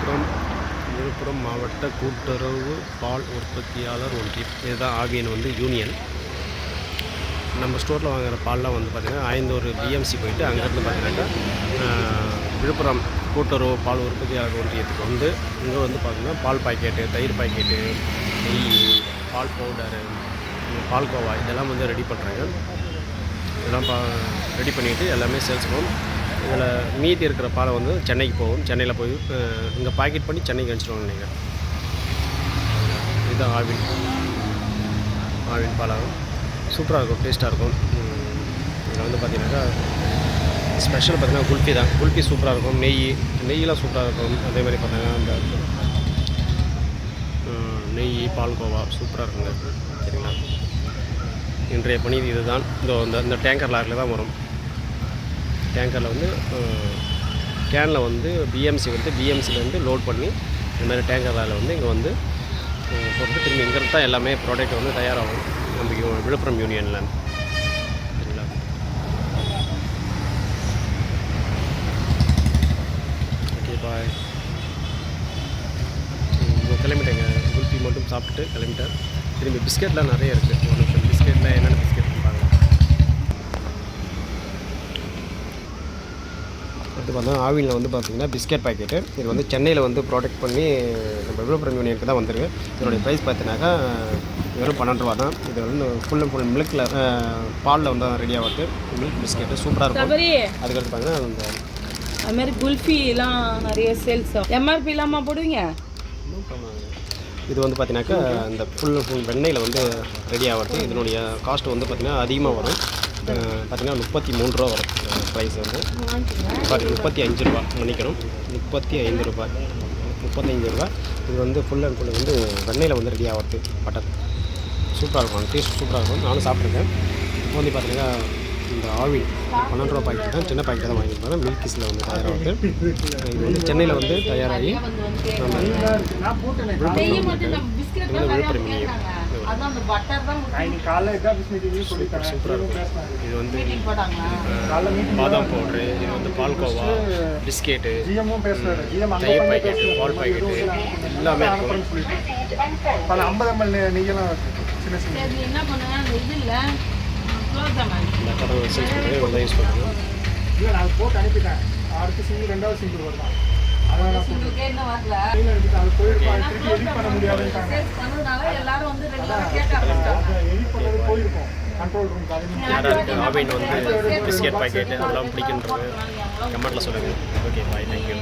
விழுப்புரம் விழுப்புரம் மாவட்ட கூட்டுறவு பால் உற்பத்தியாளர் ஒன்றியம். இதுதான் ஆவியன் வந்து யூனியன். நம்ம ஸ்டோரில் வாங்குகிற பால்லாம் வந்து பார்த்திங்கன்னா ஐந்தூறு பிஎம்சி போயிட்டு அங்கேருந்து பார்த்தீங்கன்னாக்கா விழுப்புரம் கூட்டுறவு பால் உற்பத்தியாளர் ஒன்றியத்துக்கு வந்து இங்கே வந்து பார்த்திங்கன்னா பால் பாக்கெட்டு தயிர் பாக்கெட்டு நெய் பால் பவுடரு பால்கோவா இதெல்லாம் வந்து ரெடி பண்ணுறாங்க இதெல்லாம் பா ரெடி பண்ணிவிட்டு எல்லாமே சேல்ஸ் போகும் இதில் மீதி இருக்கிற பாலை வந்து சென்னைக்கு போகும். சென்னையில் போய் இங்கே பாக்கெட் பண்ணி சென்னைக்கு அனுப்பிச்சிடுவாங்க நீங்கள் இதுதான் ஆவின் ஆவின் பாலாகும். சூப்பராக இருக்கும் டேஸ்ட்டாக இருக்கும். இதில் வந்து பார்த்தீங்கன்னாக்கா ஸ்பெஷல் பார்த்தீங்கன்னா குல்ஃபி தான். குல்ஃபி சூப்பராக இருக்கும். நெய் நெய்யெலாம் சூப்பராக இருக்கும். அதே மாதிரி பார்த்தீங்கன்னா அந்த நெய் பால்கோவா சூப்பராக இருக்குங்க. சரிங்களா? இன்றைய பணி இதுதான். இந்த இந்த இந்த டேங்கர் லாரில் தான் வரும். டேங்கரில் வந்து கேனில் வந்து பிஎம்சி வந்து பிஎம்சிலேருந்து லோட் பண்ணி இந்த மாதிரி டேங்கர் வந்து இங்கே வந்து போட்டு திரும்பி இங்கேருந்து தான் எல்லாமே ப்ராடக்ட் வந்து தயாராகும். நம்ம விழுப்புரம் யூனியனில். சரிங்களா? Okay bye கிளம்பிட்டேங்க. குல்ஃபி மட்டும் சாப்பிட்டு கிளம்பிட்டேன். திரும்பி பிஸ்கெட்லாம் நிறைய இருக்குது ஒன்று அடுத்து பார்த்தா ஆவினில் வந்து பார்த்தீங்கன்னா பிஸ்கெட் பாக்கெட்டு. இது வந்து சென்னையில் வந்து ப்ராடக்ட் பண்ணி நம்ம விழுப்புரம் யூனியனுக்கு தான் வந்திருக்கு. இதனுடைய ப்ரைஸ் பார்த்தீங்கன்னாக்கா வெறும் பன்னெண்டு ரூபா தான். இது வந்து ஃபுல் அண்ட் ஃபுல் மில்கில் பாலில் வந்து ரெடி ஆகுது. மில்க் பிஸ்கெட்டு சூப்பராக இருக்கும். அதுக்கடுத்து பார்த்தீங்கன்னா அந்த அது மாதிரி குல்ஃபிலாம் நிறைய சேல்ஸ் எம்ஆர்பி இல்லாமல் போடுவீங்க? இது வந்து பார்த்தீங்கன்னாக்கா இந்த ஃபுல் ஃபுல் வெண்ணெயில் வந்து ரெடி ஆகிறது இதனுடைய காஸ்ட் வந்து பார்த்திங்கன்னா அதிகமாக வரும். பார்த்தீங்கன்னா முப்பத்தி மூணு ரூபா வரும். ப்ரைஸ் வந்து. சாரி முப்பத்தி அஞ்சு ரூபா மன்னிக்கணும் முப்பத்தி ஐந்து ரூபாய். முப்பத்தஞ்சு ரூபாய். இது வந்து ஃபுல் அண்ட் ஃபுல் வந்து வெண்ணெயில் வந்து ரெடி ஆகிறது பட்டர் சூப்பராக இருக்கும். டேஸ்ட் சூப்பராக இருக்கும். நானும் சாப்பிட்ருக்கேன் இப்போ வந்து பார்த்தீங்கன்னா இந்த ஆவில் பன்னெண்டு ரூபா பாக்கெட் தான் சின்ன பாக்கெட் தான் வாங்கியிருப்பாங்க மில்க் கிஸில் வந்து தயாராகுது இது வந்து சென்னையில் வந்து தயாராகி நம்ம விழுப்புரம் விழுப்புரம் சூப்பராக இருக்கும் இது வந்து பாதாம் பவுட்ரு இது வந்து பால்கோவா பிஸ்கெட்டு தயிர் பாக்கெட்டு பால் பாக்கெட்டு எல்லாமே இருக்கும் பல ஐம்பது எம்எல் நெய்யெல்லாம் சின்ன என்ன பண்ணுங்க இது இல்லை குலோப்ஜாமுன் இந்த கடை சேல்ஸ் பண்ணுறது. இவ்வளோ யூஸ் பண்ணுறோம் இல்லை நான் போட்டு அனுப்பிட்டேன். அடுத்த சிங்கிள் ரெண்டாவது சிங்கிள் வருதான் அதான் நான் எடுத்துட்டு அது போயிருப்பா அது திருப்பி எடிட் பண்ண அதை எடிட் பண்ணது போயிருக்கும். கண்ட்ரோல் ரூம் இருக்குது ஆவின் வந்து பிஸ்கெட் பாக்கெட்டு அதெல்லாம் பிடிக்குன்றது கமெண்ட்டில் சொல்லுங்கள் ஓகே பாய் தேங்க்யூ